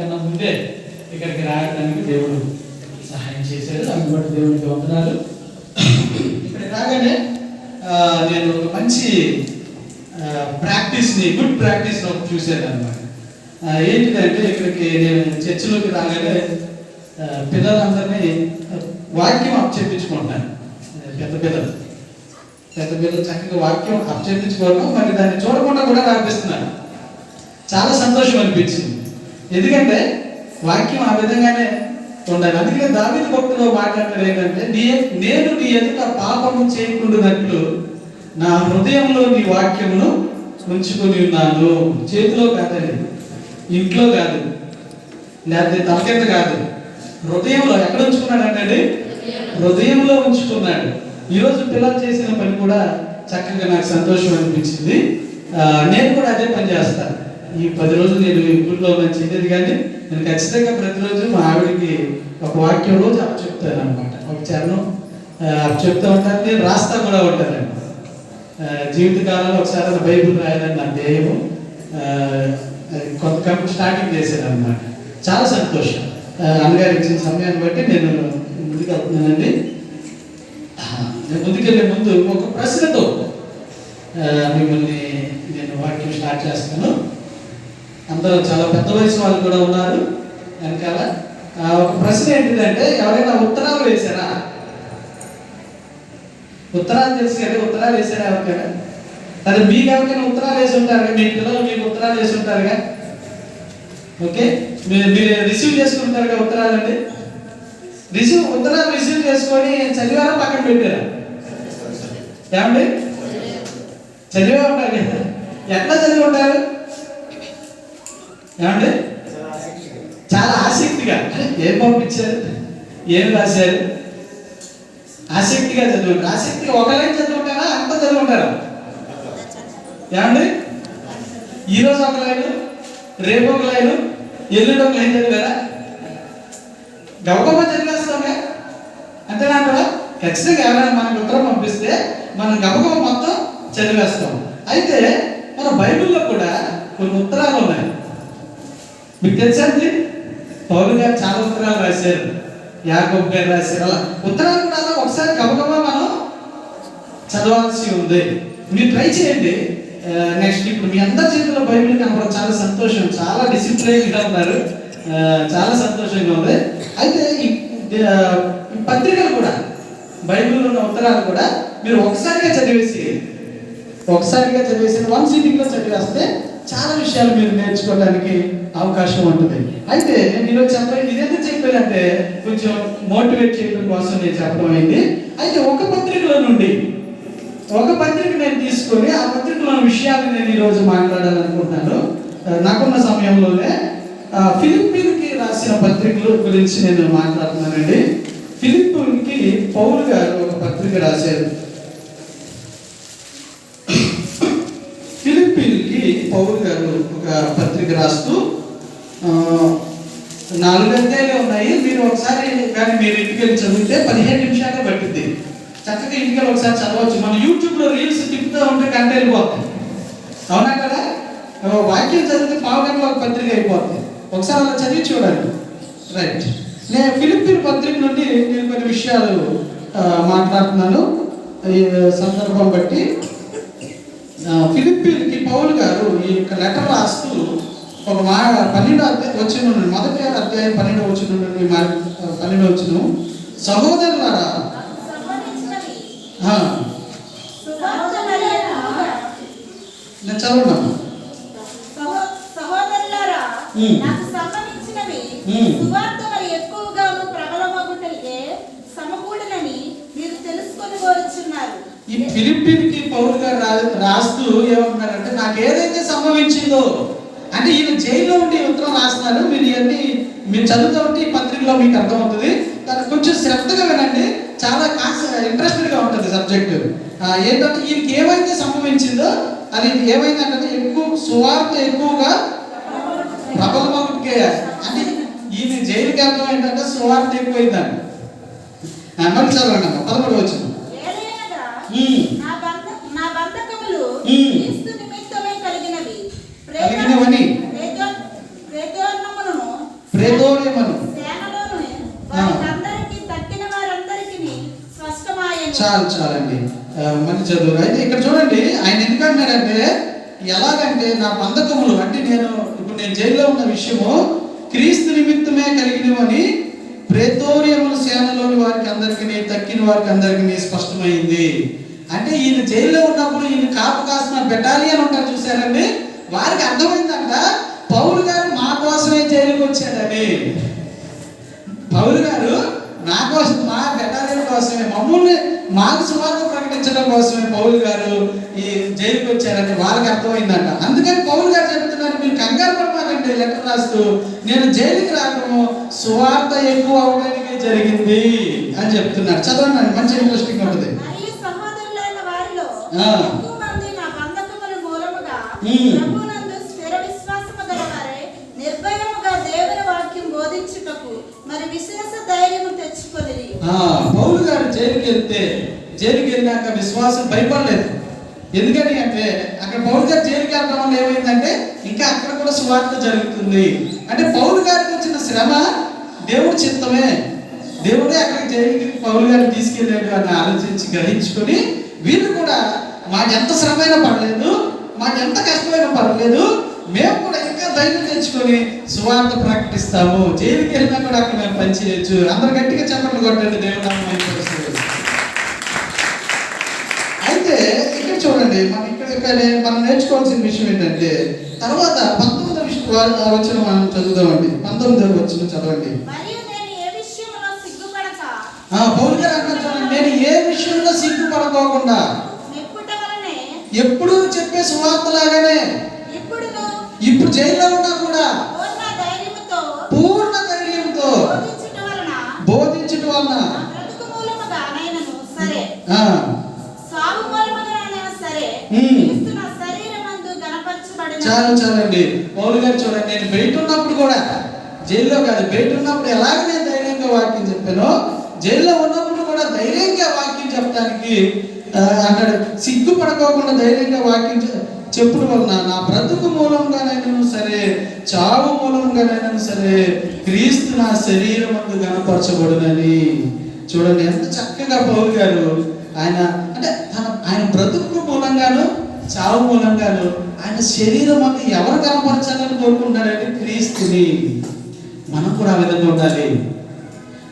కన్నా ముందే ఇక్కడికి రావడానికి దేవుడు సహాయం చేశాడు అందుబాటు దేవుడికి వందనాలు. ఇక్కడ రాగానే నేను ఒక మంచి ప్రాక్టీస్ని గుడ్ ప్రాక్టీస్ ఒకటి చూశాను అనమాట ఏంటిదంటే ఇక్కడికి నేను చర్చిలోకి రాగానే పిల్లలందరినీ వాక్యం అప్పచెప్పించుకుంటాను. పెద్ద పిల్లలు. పెద్ద పిల్లలు చక్కగా వాక్యం అప్పచెప్పించుకోవడం మరి దాన్ని చూడకుండా కూడా కనిపిస్తున్నాను చాలా సంతోషం అనిపించింది. ఎందుకంటే వాక్యం ఆ విధంగానే ఉండాలి అందుకే దావిది భక్తులు మాట్లాడతారు ఏంటంటే నీ నేను నీ ఎదుట పాపము చేయకుండానట్లు నా హృదయంలో నీ వాక్యమును ఉంచుకొని ఉన్నాను. చేతిలో కాదండి ఇంట్లో కాదు. లేకపోతే తలకెత్త కాదు హృదయంలో ఎక్కడ ఉంచుకున్నాడంటే హృదయంలో ఉంచుకున్నాడు. ఈరోజు పిల్లలు చేసిన పని కూడా చక్కగా నాకు సంతోషం అనిపించింది. నేను కూడా అదే పని చేస్తాను. ఈ పది రోజులు నేను ఇంట్లో నేను చేయలేదు కానీ నేను ఖచ్చితంగా ప్రతిరోజు మా ఆవిడకి ఒక వాక్యం రోజు అప్పు చెప్తాను అనమాట ఒక చరణం అప్పు చెప్తా ఉంటాను. నేను రాస్తా కూడా ఉంటానండి. జీవితకాలంలో ఒకసారి బైబుల్ బైబిల్ రాయాలని నా ధ్యేయము. ఆ, అది కొత్త కంపెనీ స్టార్టింగ్ చేశాను అనమాట చాలా సంతోషం. అన్నగారు ఇచ్చిన సమయాన్ని బట్టి నేను ముందుకు వెళ్తున్నానండి. నేను ముందుకెళ్ళే ముందు ఒక ప్రశ్నతో మిమ్మల్ని నేను వాక్యం స్టార్ట్ చేస్తాను. అందరూ చాలా పెద్ద వయసు వాళ్ళు కూడా ఉన్నారు. వెనకాల ఒక ప్రశ్న ఏంటిదంటే ఎవరైనా ఉత్తరాలు వేశారా? ఉత్తరాలు తెలుసు కదా ఉత్తరాలు వేశారా ఎవరికైనా? అదే మీకు ఎవరికైనా ఉత్తరాలు వేసి ఉంటారు మీ పిల్లలు మీకు ఉత్తరాలు వేసి ఉంటారుగా? ఓకే? మీరు మీరు రిసీవ్ చేసుకుంటారు కదా ఉత్తరాలు అండి రిసీవ్ ఉత్తరాలు రిసీవ్ చేసుకొని చదివారా పక్కన పెట్టారా? ఏమండి? చదివే ఉంటారు కదా. ఎట్లా చదివి ఉంటారు? ఏమండి? చాలా ఆసక్తిగా. ఏం పంపించారు? ఏం రాశారు? ఆసక్తిగా చదువుకుంటారు ఆసక్తిగా ఒక లైన్ చదువుంటారా? అంత చదువుంటారా? ఏమండి? ఈరోజు ఒక లైన్ రేపు ఒక లైన్ ఎల్లుండి ఒక లైన్ చదివారా? గబగబా చదివేస్తామే అంతేనా అంటారా ఖచ్చితంగా ఎవరైనా మనకు ఉత్తరం పంపిస్తే మనం గబగబా మొత్తం చదివేస్తాం. అయితే మన బైబిల్లో కూడా కొన్ని ఉత్తరాలు ఉన్నాయి. మీకు తెలుసా అండి? పౌలు గారు చాలా ఉత్తరాలు రాశారు. యాగబ్ గారు రాశారు. అలా ఉత్తరాలు కూడా ఒకసారి గబగబా మనం చదవాల్సి ఉంది. మీరు ట్రై చేయండి. నెక్స్ట్ ఇప్పుడు మీ అందరి చేతిలో బైబిల్ కనపడం చాలా సంతోషం. చాలా డిసిప్లైన్గా ఉన్నారు. చాలా సంతోషంగా ఉంది. అయితే ఈ పత్రికలు కూడా బైబిల్లో ఉన్న ఉత్తరాలు కూడా మీరు ఒకసారిగా చదివేసి ఒకసారిగా చదివేసి వన్ సిటింగ్లో చదివేస్తే చాలా విషయాలు మీరు నేర్చుకోవడానికి అవకాశం ఉంటుంది. అయితే నేను ఈరోజు చెప్పలేదు ఇది చెప్పానంటే కొంచెం మోటివేట్ చేయడం కోసం నేను చెప్పడం అయింది. అయితే ఒక పత్రికలో నుండి ఒక పత్రిక నేను తీసుకొని ఆ పత్రికలో విషయాలు నేను ఈరోజు మాట్లాడాలనుకుంటున్నాను. నాకున్న సమయంలోనే ఆ, ఫిలిప్పీన్కి రాసిన పత్రికల గురించి నేను మాట్లాడుతున్నానండి. ఫిలిప్పీన్కి పౌరు గారు ఒక పత్రిక రాశారు. పౌరు గారు ఒక పత్రిక రాస్తూ నాలుగు అధ్యాయులు ఉన్నాయి మీరు ఒకసారి కానీ మీరు ఇంటికి వెళ్ళి చదివితే పదిహేను నిమిషాలే పట్టింది చక్కగా ఇంటికి వెళ్ళి ఒకసారి చదవచ్చు. మన యూట్యూబ్లో రీల్స్ తిప్పుతూ ఉంటే గంట వెళ్ళిపోతుంది అవునా కదా? వాక్యం చదివితే పావు ఒక పత్రిక అయిపోతుంది ఒకసారి అలా చదివి చూడండి. రైట్. నేను ఫిలిపిన్ పత్రిక నుండి నేను కొన్ని విషయాలు మాట్లాడుతున్నాను. ఈ సందర్భం బట్టి ఆ, ఫిలిప్పీన్కి పౌలు గారు ఈ యొక్క లెటర్ రాస్తూ ఒక మా పన్నెండు అధ్యాయం వచ్చిన మొదటి అధ్యాయం పన్నెండు వచ్చిన పన్నెండు వచ్చిన సహోదరులారా నేను చదవడం సహో- సహోదరులారా. నాకు సంబంధించినవి ఈ ఫిలిప్పీన్కి పౌలు గారు రాస్తూ ఏమంటున్నారంటే నాకు ఏదైతే సంభవించిందో అంటే ఈయన జైల్లో ఉండి ఉత్తరం రాస్తున్నారు. మీరు ఇవన్నీ మీరు చదువుతూ ఉంటే ఈ పత్రికలో మీకు అర్థమవుతుంది. దాన్ని కొంచెం శ్రద్ధగా వినండి. చాలా కాస్త ఇంట్రెస్టెడ్గా ఉంటుంది సబ్జెక్టు. ఏంటంటే ఈయనకి ఏమైతే సంభవించిందో అది ఏమైందంటే ఎక్కువ సువార్త ఎక్కువగా ప్రబలమగుడికే అంటే ఈయన జైలుకి అర్థం ఏంటంటే సువార్త ఎక్కువైందండి ఆ, చదవండి పదమూడు వచ్చింది చాలు చాలండి. మంచి చదువు అయితే ఇక్కడ చూడండి ఆయన ఎందుకంటున్నాడంటే ఎలాగంటే నా బంధకములు అంటే నేను ఇప్పుడు నేను జైల్లో ఉన్న విషయము క్రీస్తు నిమిత్తమే కలిగినవని ప్రేతోరియముల సేనలోని వారికి అందరికీ తక్కిన వారికి అందరికీ స్పష్టమైంది. అంటే ఈయన జైల్లో ఉన్నప్పుడు ఈయన కాపు కాసిన బెటాలియన్ ఉంటారు చూసారండి వారికి అర్థమైందంట పౌరు గారు మా కోసమే జైలుకి వచ్చాడని పౌరు గారు నా కోసం మా బెటాలియన్ కోసమే మమ్మల్ని మాకు సువార్త ప్రకటించడం కోసమే పౌలు గారు ఈ జైలుకి వచ్చారని వాళ్ళకి అర్థమైందంట. అందుకని పౌలు గారు చెప్తున్నారు మీరు కంగారు పడమాకండి లెటర్ రాస్తూ నేను జైలుకి రావడము సువార్త ఎక్కువ అవడానికి జరిగింది అని చెప్తున్నారు. చదవండి మంచి ఇంట్రెస్టింగ్ ఉంటుంది. నిర్భయముగా దేవుని వాక్యం బోధించుటకు మరి విశేష పౌలు గారు జైలుకి వెళ్తే జైలుకి వెళ్ళాక విశ్వాసం భయపడలేదు. ఎందుకని అంటే అక్కడ పౌరు గారు జైలుకి వెళ్ళడం వల్ల ఏమైందంటే ఇంకా అక్కడ కూడా సువార్త జరుగుతుంది. అంటే పౌరు గారికి వచ్చిన శ్రమ దేవుడి చిత్తమే. దేవుడే అక్కడికి జైలుకి పౌరు గారిని తీసుకెళ్ళాడు అని ఆలోచించి గ్రహించుకొని వీళ్ళు కూడా మాకు ఎంత శ్రమైనా పడలేదు మాకు ఎంత కష్టమైనా పర్లేదు మేము కూడా ఇంకా ధైర్యం తెచ్చుకొని సువార్త ప్రకటిస్తాము. జైలుకి వెళ్ళినా కూడా అక్కడ మేము పనిచేయచ్చు అందరు గట్టిగా చెప్పండి కొట్టండి దేవుడు. అయితే ఇక్కడ చూడండి మనం ఇక్కడ ఇక్కడ మనం నేర్చుకోవాల్సిన విషయం ఏంటంటే తర్వాత పంతొమ్మిదవ విషయం వచ్చిన మనం చదువుదామండి. పంతొమ్మిదవ వచ్చిన చదవండి. నేను ఏ విషయంలో సిగ్గుపడక? ఆ, పౌలు గారు అంటారు చూడండి. నేను ఏ విషయంలో సిగ్గుపడకోకుండా? ఎప్పుడు చెప్పే సువార్త లాగానే జైల్లో ఉన్నా కూడా పూర్ణ ధైర్యంతో బోధించుట వలన చాలు చాలండి. పౌలు గారు చూడండి నేను బయట ఉన్నప్పుడు కూడా జైల్లో కాదు బయట ఉన్నప్పుడు ఎలాగ నేను ధైర్యంగా వాక్యం చెప్పానో జైల్లో ఉన్నప్పుడు కూడా ధైర్యంగా వాక్యం చెప్పడానికి అక్కడ సిగ్గుపడకోకుండా ధైర్యంగా వాక్యం చెప్పుడు వలన నా బ్రతుకు మూలంగానైనా సరే చావు మూలంగానైనా సరే క్రీస్తు నా శరీరం అందు గణపరచబడునని. చూడండి ఎంత చక్కగా పౌరు గారు ఆయన అంటే తన ఆయన బ్రతుకు మూలంగాను చావు మూలంగాను ఆయన శరీరం అందు ఎవరు కనపరచాలని కోరుకుంటాడంటే క్రీస్తుని. మనం కూడా ఆ విధంగా ఉండాలి.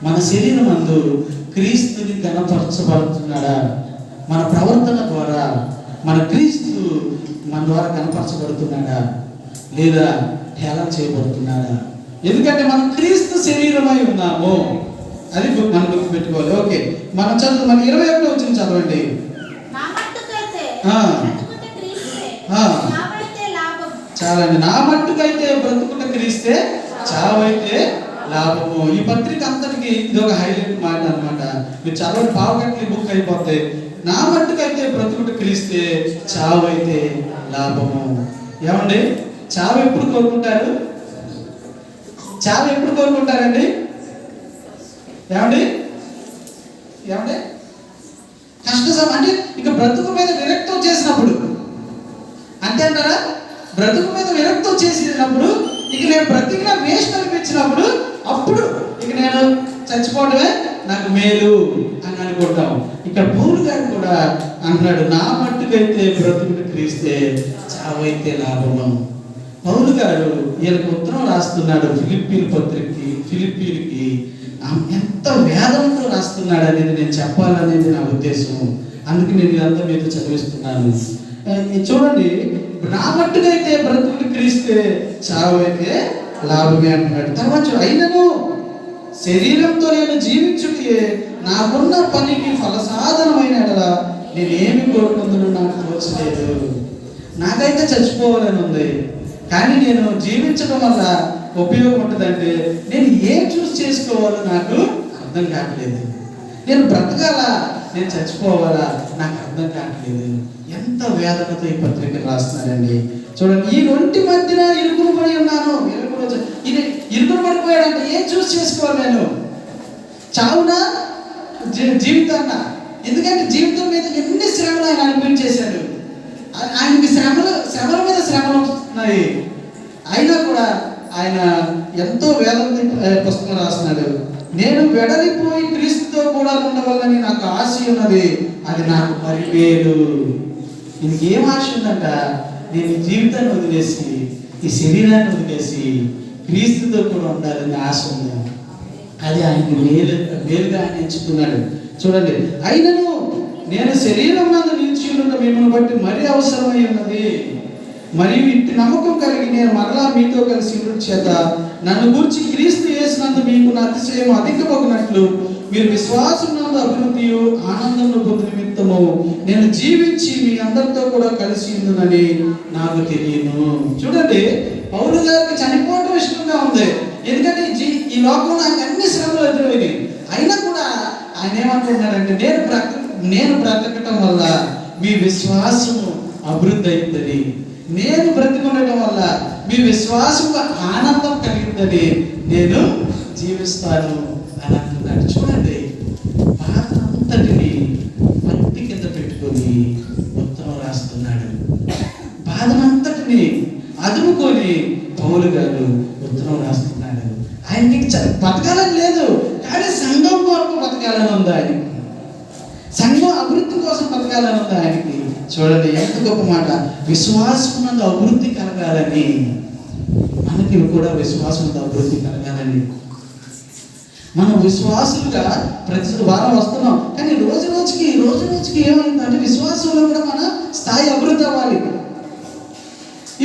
మన శరీరం అందు క్రీస్తుని కనపరచబడుతున్నాడా మన ప్రవర్తన ద్వారా మన క్రీస్తు మన ద్వారా కనపరచబడుతున్నాడా? లేదా హేళన చేయబడుతున్నాడా? ఎందుకంటే మనం క్రీస్తు శరీరమై ఉన్నాము. అది మనం గుర్తు పెట్టుకోవాలి ఓకే. మనం చదువు మన ఇరవై ఒకటి వచ్చిన చదవండి. నా మట్టుకైతే ఆ. బ్రతుకుట క్రీస్తే ఆ. చావైతే లాభం. చాలండి. నా మట్టుకైతే బ్రతుకుట క్రీస్తే చావైతే లాభము. ఈ పత్రిక అంతటికి ఇది ఒక హైలైట్ మాట అన్నమాట. మీరు చదవండి. పావుగంటలు బుక్ అయిపోతాయి. నా మట్టుకైతే బ్రతుకుట క్రీస్తే చావైతే లాభము. ఏమండి? చావు ఎప్పుడు కోరుకుంటారు? చావు ఎప్పుడు కోరుకుంటారండి? ఏమండి? ఏమండి? కష్ట అంటే ఇక బ్రతుకు మీద విరక్తం చేసినప్పుడు. అంతే అంటారా? బ్రతుకు మీద విరక్తం చేసినప్పుడు ఇక నేను బ్రతికిన వేస్ట్ అనిపించినప్పుడు అప్పుడు ఇక నేను చచ్చిపోవడమే నాకు మేలు అని అనుకుంటాం. ఇక్కడ పౌరు గారు కూడా అన్నాడు నా మట్టుకైతే బ్రతుకుని క్రీస్తే చావైతే లాభము? పౌరు గారు ఈయనకు ఉత్తరం రాస్తున్నాడు ఫిలిప్పీన్ పత్రికకి ఫిలిప్పీన్కి ఎంత వేదంతో రాస్తున్నాడు అనేది నేను చెప్పాలనేది నా ఉద్దేశం. అందుకే నేను ఇదంతా మీతో చదివిస్తున్నాను. చూడండి నా మట్టుకైతే బ్రతుకుని క్రీస్తే చావైతే లాభమే అంటున్నాడు. తర్వాత అయినను శరీరంతో నేను జీవించుటే నాకున్న పనికి ఫలసాధనమైన నేనేమి కోరుకుందును నాకు తోచలేదు. నాకైతే చచ్చిపోవాలని ఉంది. కానీ నేను జీవించడం వల్ల ఉపయోగం ఉంటుందంటే నేను ఏం చూస్ చేసుకోవాలో నాకు అర్థం కావట్లేదు. నేను బ్రతకాలా? నేను చచ్చిపోవాలా? నాకు అర్థం కావట్లేదు. ఎంత వేదనతో ఈ పత్రిక రాస్తున్నారండి. చూడండి ఈ ఒంటి మధ్యన ఇరుకులు పడి ఉన్నాను. ఇరుకులు ఇది ఇరుకులు పడిపోయాడంటే ఏం చూస్ చేసుకోవాలి నేను? చావునా? జీ- జీవితాన్న? ఎందుకంటే జీవితం మీద ఎన్ని శ్రమలు ఆయన అనిపించేశాడు ఆయనకి శ్రమలు శ్రమల మీద శ్రమలు వస్తున్నాయి. అయినా కూడా ఆయన ఎంతో వేదంతి పుస్తకం రాస్తున్నాడు. నేను వెడలిపోయి క్రీస్తుతో కూడా ఉండవల్లని నాకు ఆశ ఉన్నది. అది నాకు మరిపేరు. ఇంకేం ఆశ ఉందంట? నేను జీవితాన్ని వదిలేసి ఈ శరీరాన్ని వదిలేసి క్రీస్తుతో కూడా ఉండాలని ఆశ ఉంది. అది ఆయన మేలు మేలుగా ఆయన ఎంచుకున్నాడు చూడండి అయినను నేను శరీరం నందు నిలిచి ఉన్న మిమ్మల్ని బట్టి మరీ అవసరమై ఉన్నది. మరియు ఇంటి నమ్మకం కలిగి నేను మరలా మీతో కలిసి చేత నన్ను గురించి క్రీస్తు చేసినందు మీకు నా అతిశయం అధికమగినట్లు మీరు విశ్వాసం నందు అభివృద్ధి ఆనందం పొంది నిమిత్తము నేను జీవించి మీ అందరితో కూడా కలిసి ఉందని నాకు తెలియను. చూడండి పౌరు గారికి చనిపోవటం ఇష్టంగా ఉంది. ఎందుకంటే ఈ జీ- ఈ లోకంలో ఆయన అన్ని శ్రమలు ఎదురైనాయి. అయినా కూడా ఆయన ఏమంటున్నాడంటే నేను బ్రత నేను బ్రతకటం వల్ల మీ విశ్వాసము అభివృద్ధి అవుతుంది నేను బ్రతికుండటం వల్ల మీ విశ్వాసంలో ఆనందం కలిగిందని నేను జీవిస్తాను. అని అంటున్నాడు చూడండి బాధ అంతటిని పట్టి కింద పెట్టుకొని ఉత్తరం రాస్తున్నాడు. బాధనంతటిని అదుముకొని పౌలు గారు ఉత్తరం రాస్తున్నాడు. ఆయనకి బతకాలని లేదు కానీ సంఘం కొరకు బతకాలని ఉంది ఆయనకి. సంఘం అభివృద్ధి కోసం బతకాలని ఉంది ఆయనకి. చూడండి ఎంత గొప్ప మాట. విశ్వాసం అభివృద్ధి కలగాలని. మనకి కూడా విశ్వాసం అభివృద్ధి కలగాలని మనం విశ్వాసులుగా ప్రతి వారం వస్తున్నాం. కానీ రోజు రోజుకి రోజు రోజుకి ఏమైందంటే విశ్వాసంలో కూడా మన స్థాయి అభివృద్ధి అవ్వాలి.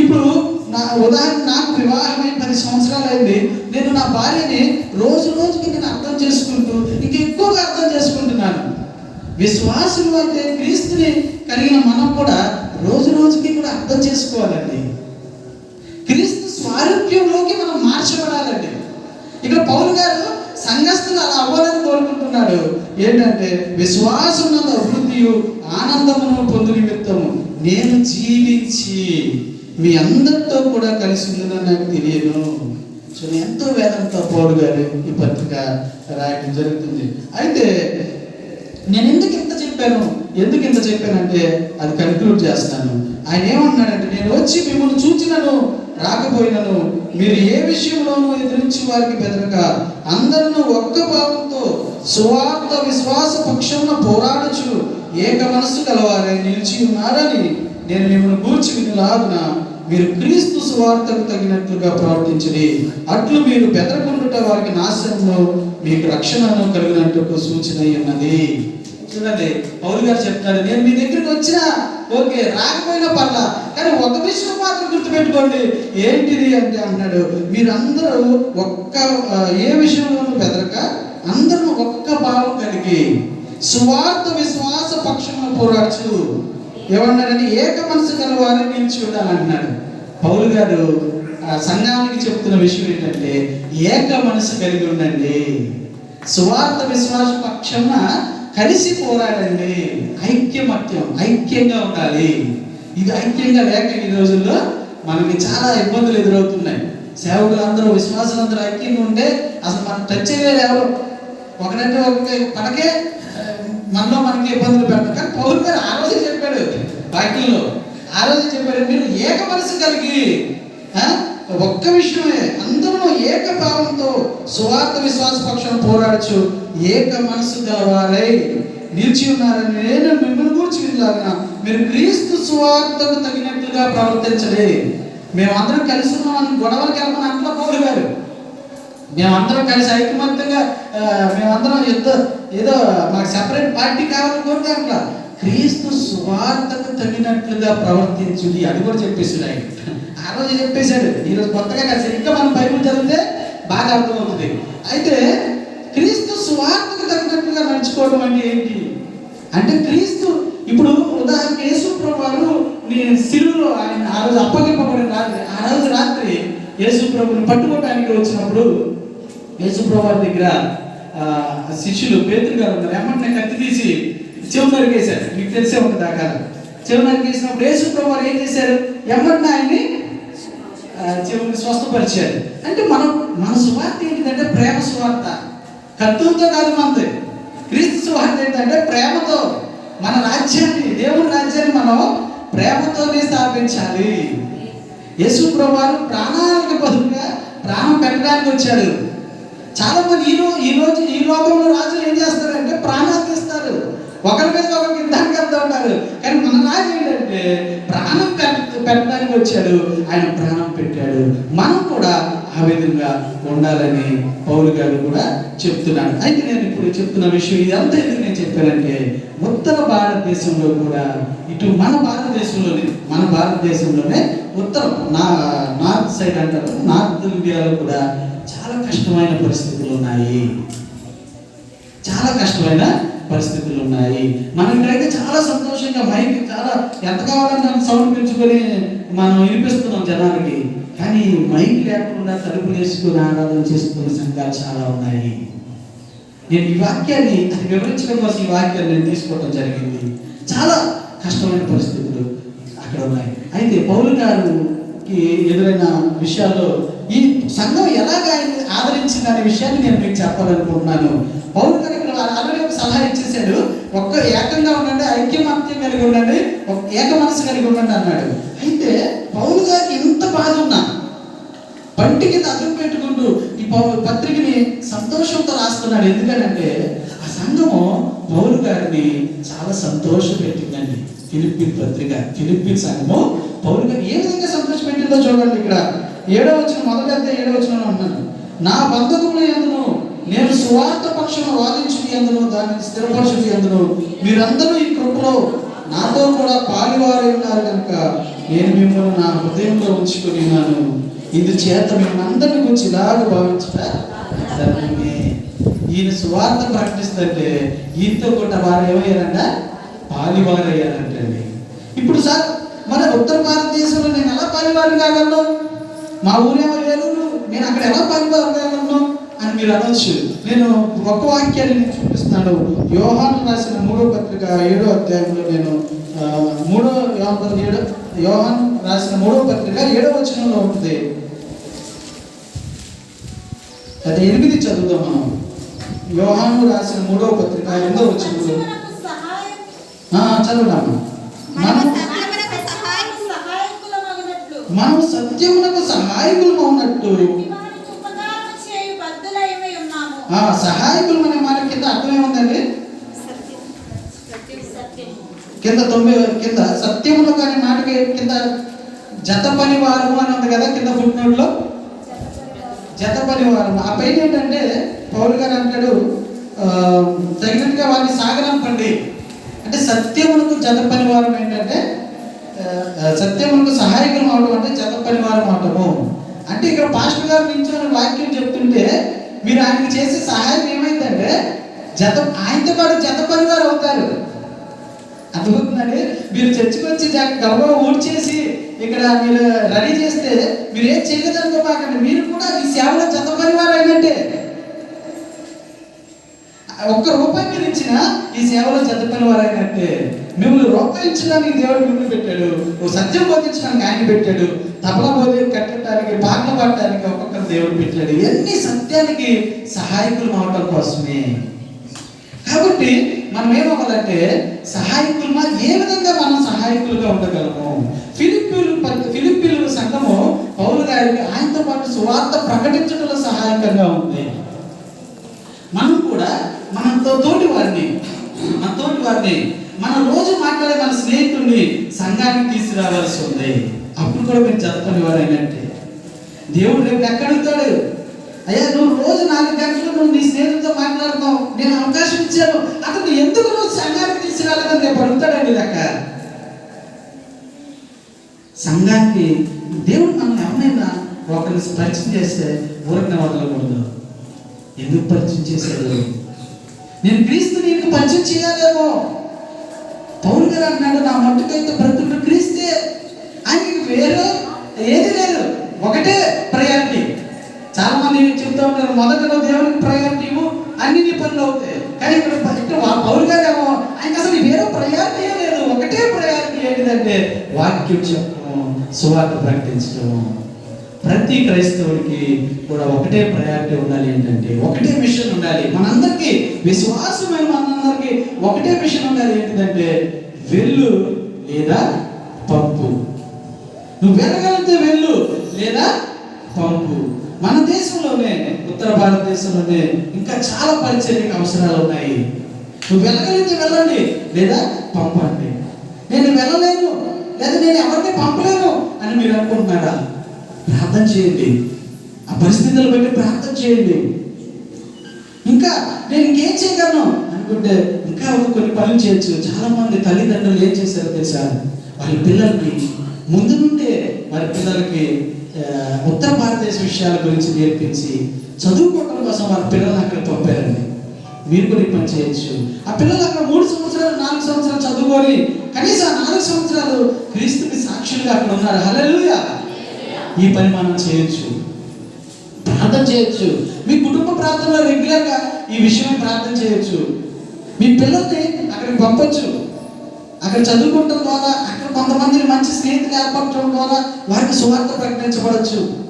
ఇప్పుడు నా ఉదాహరణ నాకు వివాహమైన పది సంవత్సరాలు అయింది. నేను నా భార్యని రోజు రోజుకి నేను అర్థం చేసుకుంటూ ఇంకా ఎక్కువగా అర్థం చేసుకుంటున్నాను. విశ్వాసులు అంటే క్రీస్తుని కలిగిన మనం కూడా రోజు రోజుకి కూడా అర్థం చేసుకోవాలండి. క్రీస్తు స్వారూప్యంలోకి మనం మార్చబడాలండి. ఇక్కడ పౌరు గారు సంఘస్థులు అలా అవ్వాలని కోరుకుంటున్నాడు ఏంటంటే విశ్వాసం అభివృద్ధి ఆనందమును పొందు నిమిత్తము నేను జీవించి మీ అందరితో కూడా కలిసి ఉందని నాకు తెలియను సో ఎంతో వేదంతో పౌలు గారు ఈ పత్రిక రాయడం జరుగుతుంది. అయితే నేను ఎందుకు ఇంత చెప్పాను? ఎందుకు ఇంత చెప్పానంటే అది కన్క్లూడ్ చేస్తాను. ఆయన ఏమన్నాడంటే నేను వచ్చి మిమ్మల్ని చూచినను రాకపోయినను మీరు ఏ విషయంలోనూ ఎదిరించి వారికి బెదరక అందరూ ఒక్క భావంతో సువార్త విశ్వాస పక్షమున పోరాడుచు ఏక మనస్సు గలవారై నిలిచి ఉన్నారని నేను మిమ్మల్ని గూర్చి వినులాగున మీరు క్రీస్తు సువార్తకు తగినట్లుగా ప్రవర్తించడి అట్లు మీరు బెదరకుండుట వారికి నాశనంలో మీకు రక్షణను కలిగినట్టు సూచన అయి ఉన్నది చూడండి పౌరు గారు చెప్తాడు నేను మీ దగ్గరికి వచ్చినా ఓకే రాకపోయినా పర్లా కానీ ఒక విషయం మాత్రం గుర్తుపెట్టుకోండి ఏంటిది అంటే అన్నాడు మీరందరూ ఒక్క ఏ విషయంలోనూ బెదరక అందరూ ఒక్క భావం కలిగి స్వార్థ విశ్వాస పక్షంలో పోరాడుచు. ఏమన్నాడని ఏక మనసు కలవారని నిలిచి ఉండాలంటున్నాడు పౌలు గారు ఆ సంఘానికి చెప్తున్న విషయం ఏంటంటే ఏక మనసు కలిగి ఉండండి. స్వార్థ విశ్వాస పక్షంన కలిసి పోరాడండి. ఐక్యమత్యం ఐక్యంగా ఉండాలి. ఇది ఐక్యంగా లేక ఈ రోజుల్లో మనకి చాలా ఇబ్బందులు ఎదురవుతున్నాయి. సేవకులందరూ విశ్వాసులందరూ ఐక్యంగా ఉంటే అసలు మనం టచ్ చేయలేదు ఎవరు. ఒకడంటే ఒక మనకే మనలో మనకి ఇబ్బందులు పెడతాం కానీ పౌరు గారు ఆ రోజే చెప్పాడు వాక్యంలో. ఆ రోజే చెప్పాడు మీరు ఏక మనసు కలిగి ఒక్క విషయమే అందరూ ఏక భావంతో సువార్త విశ్వాస పక్షం పోరాడచ్చు. ఏక మనసు గలవారై నిలిచి ఉన్నారని నేను మిమ్మల్ని గురించి విన్నాను మీరు క్రీస్తు సువార్తకు తగినట్లుగా ప్రవర్తించలే మేమందరం కలిసి ఉన్నామని గొడవలకి వెళ్ళమని అంట్లో పౌరు గారు. మేమందరం కలిసి ఐకమత్యంగా మేమందరం యుద్ధ ఏదో మాకు సెపరేట్ పార్టీ కావాలని కోరితే అట్లా. క్రీస్తు సువార్తకు తగినట్లుగా ప్రవర్తించుడి అది కూడా చెప్పేసాడు ఆయన. ఆ రోజు చెప్పేశాడు. ఈరోజు కొత్తగా కలిసి ఇంకా మనం బైబిల్ చదివితే బాగా అర్థమవుతుంది. అయితే క్రీస్తు సువార్తకు తగినట్లుగా నడుచుకోవడం అంటే ఏంటి? అంటే క్రీస్తు ఇప్పుడు ఉదాహరణకి యేసు ప్రభు వారు నీ సిలువలో ఆయన ఆ రోజు అప్పగింపబడిన రాత్రి ఆ రోజు రాత్రి యేసు ప్రభుని పట్టుకోవడానికి వచ్చినప్పుడు యేసు ప్రభు దగ్గర శిష్యులు పేతురు గారు ఉన్నారు. ఏమంటే కత్తి తీసి చెవు నరికేశారు. మీకు తెలిసే ఉంటుంది దాకా చెవు నరికేసినప్పుడు యేసు ప్రభు ఏం చేశారు? ఎమ్మడిని ఆయన్ని చెవుని స్వస్థపరిచారు. అంటే మనం మన స్వార్థ ఏంటిదంటే ప్రేమ స్వార్థ కత్తులతో కాదు మనది క్రీస్తు సువార్త ఏంటంటే ప్రేమతో మన రాజ్యాన్ని దేవుని రాజ్యాన్ని మనం ప్రేమతోనే స్థాపించాలి. యేసు ప్రభువారు ప్రాణాలకు బదులుగా ప్రాణం పెట్టడానికి వచ్చాడు. చాలా మంది ఈ రోజు ఈ రోజు ఈ లోకంలో రాజులు ఏం చేస్తారంటే ప్రాణాలు తీస్తారు. ఒకరి మీద ఒకరికి యుద్ధానికి వెళ్తూ ఉంటారు. కానీ మన రాజు ఏంటంటే ప్రాణం పెట్టడానికి వచ్చాడు. ఆయన ప్రాణం పెట్టాడు. మనం కూడా విధంగా ఉండాలని పౌలు గారు కూడా చెప్తున్నాడు అయితే నేను ఇప్పుడు చెప్తున్న విషయం ఇదంతా ఎందుకు నేను చెప్పానంటే ఉత్తర భారతదేశంలో కూడా ఇటు మన భారతదేశంలోనే మన భారతదేశంలోనే ఉత్తర నా నార్త్ సైడ్ అంటారు నార్త్ ఇండియాలో కూడా చాలా కష్టమైన పరిస్థితులు ఉన్నాయి. చాలా కష్టమైన పరిస్థితులు ఉన్నాయి. మనం ఇక్కడైతే చాలా సంతోషంగా మైక్ చాలా ఎంత కావాలన్నా సౌండ్ పెంచుకొని మనం వినిపిస్తున్నాం జనాలకి. కానీ మైండ్ లేకుండా తలుపులు వేసుకుని ఆరాధన చేస్తున్న సంఘాలు చాలా ఉన్నాయి. నేను ఈ వాక్యాన్ని అది వివరించడం కోసం ఈ వాక్యాన్ని నేను తీసుకోవడం జరిగింది. చాలా కష్టమైన పరిస్థితులు అక్కడ ఉన్నాయి. అయితే పౌలు గారికి ఎదురైన విషయాల్లో ఈ సంఘం ఎలాగ ఆదరించింది అనే విషయాన్ని నేను మీకు చెప్పాలనుకుంటున్నాను. పౌలు గారు ఇక్కడ ఆల్రెడీ ఒక సలహా ఇచ్చేసాడు ఒక్క ఏకంగా ఉండండి ఐక్యమత్యం కలిగి ఉండండి ఒక ఏక మనసు కలిగి ఉండండి అన్నాడు. అయితే పౌలు గారికి ఎంత బాధ ఉన్నా పంటికి అదుపు పెట్టుకుంటూ ఈ పౌ- పత్రికని సంతోషంతో రాస్తున్నాడు. ఎందుకంటే ఆ సంఘము పౌలు గారిని చాలా సంతోష పెట్టిందండి. ఫిలిపిన్ పత్రిక ఫిలిపిన్ సంఘము. పౌలు గారిని ఏ విధంగా సంతోష పెట్టిందో చూడండి ఇక్కడ. ఏడో వచ్చిన మొదలైతే ఏడో వచ్చిన ఉన్నాను నా బంధకుల ఎందును నేను సువార్త పక్షం వాదించుటి ఎందును దానిని స్థిరపరచుటి ఎందును మీరందరూ ఈ కృపలో నాతో కూడా పాలివారై ఉన్నారు కనుక నేను మిమ్మల్ని నా హృదయంలో ఉంచుకొని ఉన్నాను. ఇది చేత మిమ్మల్ని అందరిని గురించి ఇలాగ భావించుట ఈయన సువార్త ప్రకటిస్తుంటే ఈయనతో కూడా వారు ఏమయ్యారంట పాలివారు అయ్యారంటండి ఇప్పుడు సార్ మన ఉత్తర భారతదేశంలో నేను ఎలా పాలివారు కాగలను? మా ఊరేమో ఏలూరు నేను అక్కడ ఎలా పాలివారు కాగలను? అని మీరు అనొచ్చు. నేను ఒక వాక్యాన్ని నేను చూపిస్తున్నాను. యోహాను రాసిన మూడో పత్రిక ఏడో అధ్యాయంలో నేను మూడో యోహాను ఏడో యోహాన్ రాసిన మూడో పత్రిక ఏడో వచనంలో ఉంటుంది. అది ఎనిమిది చదువుదాం మనం. యోహాను రాసిన మూడో పత్రిక ఎనిమిదో వచనంలో. చదువుదాము మనం మనం సత్యమునకు సహాయకులు ఉన్నట్టు సహాయకులు అనే మాట కింద అర్థం ఏముందండి కింద తొమ్మిది కింద సత్యములు కానీ మాటకి కింద జత పని వారము అని ఉంది కదా కింద ఫుట్నోట్లో జత పని వారము ఆ పైన ఏంటంటే పౌరు గారు అంటాడు తగినట్టుగా వారిని సాగనంపండి. అంటే సత్యములకు జత పని వారం ఏంటంటే సత్యములకు సత్యమునకు అవడం అంటే జత పని వారం అవటము అంటే ఇక్కడ పాస్టర్ గారు నించొని వాక్యం చెప్తుంటే మీరు ఆయనకి చేసే సహాయం ఏమైందంటే జత ఆయనతో పాటు జత పనివారు అవుతారు. అర్థమవుతుందండి? మీరు చర్చికి వచ్చి జా- ఊడ్చేసి ఇక్కడ మీరు రెడీ చేస్తే మీరు ఏం చేయలేదనుకోమాకండి మీరు కూడా ఈ సేవలో జత పరివారం అయినట్టే ఒక్క రూపాయి మీరు ఇచ్చిన ఈ సేవలో జత పరివారం అయినట్టే మిమ్మల్ని రూపాయి ఇచ్చడానికి దేవుడు మిమ్మల్ని పెట్టాడు. ఓ సత్యం బోధించడానికి ఆయన పెట్టాడు. తబల బోధి కట్టడానికి పాటలు పాడటానికి ఒక్కొక్కరు దేవుడు పెట్టాడు. ఇవన్నీ సత్యానికి సహాయకులు అవటం కోసమే. కాబట్టి మనం ఏమవ్వాలంటే సహాయకులుగా ఏ విధంగా మనం సహాయకులుగా ఉండగలము? ఫిలిప్పీలు ఫిలిప్పీలు సంఘము పౌరు గారికి ఆయనతో పాటు సువార్త ప్రకటించడంలో సహాయకంగా ఉంది. మనం కూడా మనతో తోటి వారిని మన తోటి వారిని మన రోజు మాట్లాడే మన స్నేహితుడిని సంఘానికి తీసుకురావాల్సి ఉంది. అప్పుడు కూడా మీరు చదవని వారు ఏంటంటే దేవుడు రేపు ఎక్కడుంటాడు అయ్యా నువ్వు రోజు నాలుగు గంటలు నువ్వు నీ స్నేహితులతో మాట్లాడతావు. నేను అవకాశం ఇచ్చాను. అతను ఎందుకు నువ్వు సంఘానికి తీసుకురాలేదని రేపు అడుగుతాడండి లెక్క. సంఘానికి దేవుడు మనం ఎవరైనా ఒకరిని పరిచయం చేస్తే ఊరిని వదలకూడదు. ఎందుకు పరిచయం చేశాడు? నేను క్రీస్తు నీకు పరిచయం చేయాలేమో పౌరు గారు అన్నాడు నా మట్టుకైతే ప్రతి క్రీస్తే. ఆయనకి వేరే ఏది లేదు. ఒకటే ప్రయాణం చాలా మంది చెప్తా ఉంటారు మొదట నువ్వు దేవునికి ప్రయారిటీ ఇవ్వు అన్ని నీ పనులు అవుతాయి. కానీ ఇక్కడ ఇక్కడ పౌరు గారు ఏమో ఆయనకి అసలు వేరే ప్రయారిటీ లేదు. ఒకటే ప్రయారిటీ ఏంటిదంటే వాక్యం చెప్పడం సువార్త ప్రకటించడం. ప్రతి క్రైస్తవుడికి కూడా ఒకటే ప్రయారిటీ ఉండాలి ఏంటంటే ఒకటే మిషన్ ఉండాలి. మనందరికీ విశ్వాసమైన మనందరికీ ఒకటే మిషన్ ఉండాలి ఏంటిదంటే వెళ్ళు లేదా పంపు. నువ్వు వెళ్ళగలిగితే వెళ్ళు లేదా పంపు. మన దేశంలోనే ఉత్తర భారతదేశంలోనే ఇంకా చాలా పరిచర్యకు అవసరాలు ఉన్నాయి. నువ్వు వెళ్ళగలిగితే వెళ్ళండి లేదా పంపండి. నేను వెళ్ళలేను లేదా నేను ఎవరిని పంపలేను అని మీరు అనుకుంటున్నారా? ప్రార్థన చేయండి. ఆ పరిస్థితులను బట్టి ప్రార్థన చేయండి. ఇంకా నేను ఇంకేం చేయగలను అనుకుంటే ఇంకా కొన్ని పనులు చేయొచ్చు. చాలా మంది తల్లిదండ్రులు ఏం చేశారో తెలుసా? వాళ్ళ పిల్లల్ని ముందు నుండే వారి పిల్లలకి ఉత్తర భారతదేశ విషయాల గురించి నేర్పించి చదువుకోవడం కోసం వాళ్ళ పిల్లలు అక్కడ పంపారండి. మీరు కూడా పని చేయొచ్చు. ఆ పిల్లలు అక్కడ మూడు సంవత్సరాలు నాలుగు సంవత్సరాలు చదువుకొని కనీసం నాలుగు సంవత్సరాలు క్రీస్తుకి సాక్షులుగా అక్కడ ఉన్నారు. హల్లెలూయా! ఈ పని మనం చేయొచ్చు. ప్రార్థన చేయొచ్చు. మీ కుటుంబ ప్రార్థనలో రెగ్యులర్గా ఈ విషయం ప్రార్థన చేయొచ్చు. మీ పిల్లల్ని అక్కడికి పంపొచ్చు. అక్కడ చదువుకోవటం ద్వారా అక్కడ కొంతమందిని మంచి స్నేహితులు ఏర్పరచడం ద్వారా వారికి సువార్త ప్రకటించబడచ్చు.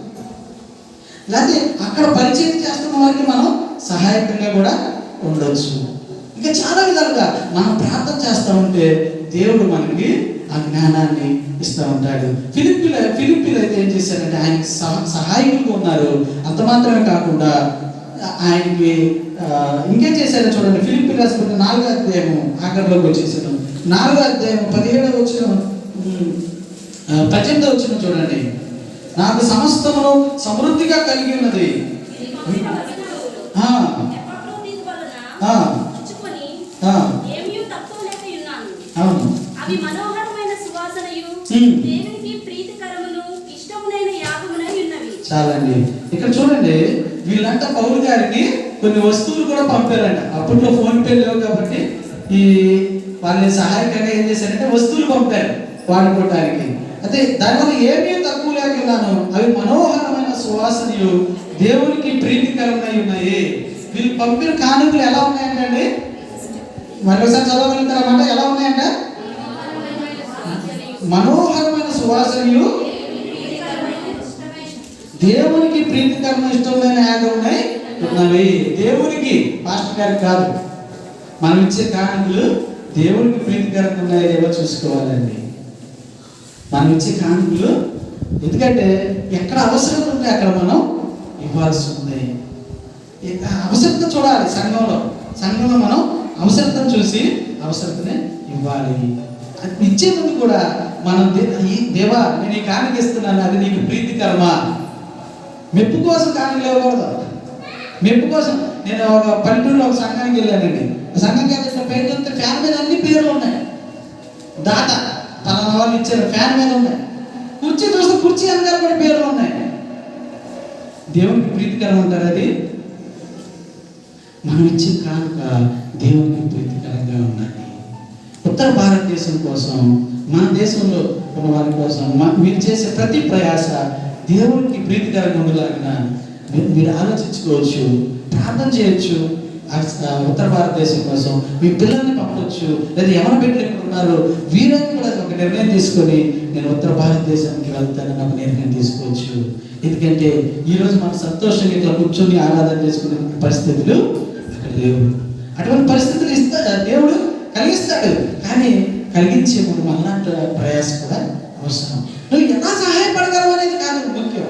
లేకపోతే అక్కడ పరిచయం చేస్తున్న వారికి మనం సహాయకంగా కూడా ఉండొచ్చు. ఇంకా చాలా విధాలుగా మనం ప్రార్థన చేస్తూ ఉంటే దేవుడు మనకి ఆ జ్ఞానాన్ని ఇస్తూ ఉంటాడు. ఫిలిపిలో ఫిలిపిలో అయితే ఏం చేశారంటే ఆయనకి సహ- సహాయకులుగా ఉన్నారు. అంత మాత్రమే కాకుండా ఆయనకి ఇంకేం చేశారో చూడండి. ఫిలిపి రాసుకుంటే నాలుగో అధ్యాయము ఆఖరిలోకి వచ్చేసాను నాలుగో అధ్యాయం పదిహేడవ వచ్చిన పద్దెనిమిదో వచ్చిన చూడండి. నాకు సమస్తమును సమృద్ధిగా కలిగి ఉన్నది. అవును. అవి మనోహరమైన సువాసనయు ఉమ్. దేవునికి ప్రీతికరమును ఇష్టమునైన యాగమునై ఉన్నవి. చాలండి. ఇక్కడ చూడండి. వీళ్ళంట పౌరు గారికి కొన్ని వస్తువులు కూడా పంపారంట. అప్పట్లో ఫోన్ పే లేవు కాబట్టి ఈ వాళ్ళని సహాయకంగా ఏం చేశారంటే వస్తువులు పంపారు వాడుకోవటానికి. అయితే దానివల్ల ఏమీ తక్కువ లేకున్నాను అవి మనోహరమైన సువాసనలు దేవునికి ప్రీతికరమై ఉన్నాయి. వీళ్ళు పంపిన కానుకలు ఎలా ఉన్నాయంటే మరొకసారి చదవగలుగుతారన్నమాట ఎలా ఉన్నాయంట? మనోహరమైన సువాసనలు దేవునికి ప్రీతికరమైన ఇష్టమైన యాగం ఉన్నాయి? ఉన్నవి. దేవునికి పాస్టర్ గారికి కాదు. మనం ఇచ్చే కానుకలు దేవునికి ప్రీతికరంగా ఉన్నాయో ఏవో చూసుకోవాలండి? మనం ఇచ్చే కానుకలు ఎందుకంటే ఎక్కడ అవసరం ఉంటే అక్కడ మనం ఇవ్వాల్సి ఉంది అవసరత చూడాలి సంఘంలో. సంఘంలో మనం అవసరతను చూసి అవసరతనే ఇవ్వాలి. అది ఇచ్చే ముందు కూడా మనం దేవా నేను ఈ కానుక ఇస్తున్నాను అది నీకు ప్రీతికరమా మెప్పు కోసం కానీ ఇవ్వకూడదు మెప్పు కోసం నేను ఒక పల్లెటూరులో ఒక సంఘానికి వెళ్ళానండి. ఆ సంఘానికి వెళ్తే పేరు చూస్తే ఫ్యాన్ మీద అన్ని పేర్లు ఉన్నాయి. దాత పలానా వాళ్ళు ఇచ్చారు ఫ్యాన్ మీద ఉన్నాయి. కుర్చీ చూస్తే కుర్చీ వెనకాల కూడా పేర్లు ఉన్నాయి. దేవునికి ప్రీతికరం అంటారు అది? మనం ఇచ్చే కానుక దేవునికి ప్రీతికరంగా ఉండాలి. ఉత్తర భారతదేశం కోసం మన దేశంలో ఉన్న వారి కోసం మీరు చేసే ప్రతి ప్రయాస దేవునికి ప్రీతికరంగా ఉండలాగిన మీరు- మీరు ఆలోచించుకోవచ్చు ప్రార్థన చేయొచ్చు. ఉత్తర భారతదేశం కోసం మీ పిల్లల్ని పంపవచ్చు లేదా ఎవరి బిడ్డలు ఉన్నారో ఉన్నారు వీరైనా కూడా ఒక నిర్ణయం తీసుకొని నేను ఉత్తర భారతదేశానికి వెళ్తానని ఒక నిర్ణయం తీసుకోవచ్చు. ఎందుకంటే ఈరోజు మనం సంతోషంగా ఇట్లా కూర్చొని ఆరాధన చేసుకునే పరిస్థితులు అక్కడ లేవు. అటువంటి పరిస్థితులు ఇస్తా దేవుడు కలిగిస్తాడు. కానీ కలిగించే ముందు మనలాంటి ప్రయాస కూడా అవసరం. నువ్వు ఎలా సహాయపడగలవు అనేది కాదు ముఖ్యం.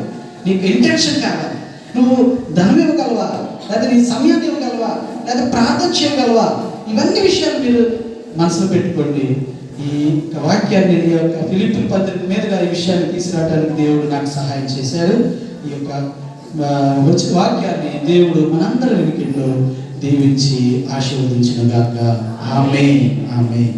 నీకు ఇంటెన్షన్ కావాలి. నువ్వు ధనం ఇవ్వగలవా? లేదా నీ సమయాన్ని ఇవ్వగలవా? లేదా ప్రార్థన చేయగలవా? ఇవన్నీ విషయాలు మీరు మనసులో పెట్టుకోండి. ఈ వాక్యాన్ని ఈ యొక్క ఫిలిపిన్ పద్ధతి మీదుగా ఈ విషయాన్ని తీసుకురావడానికి దేవుడు నాకు సహాయం చేశారు ఈ యొక్క వచ్చిన వాక్యాన్ని దేవుడు మనందరి వెనుకల్లో దీవించి ఆశీర్వదించిన గాక. ఆమె ఆమె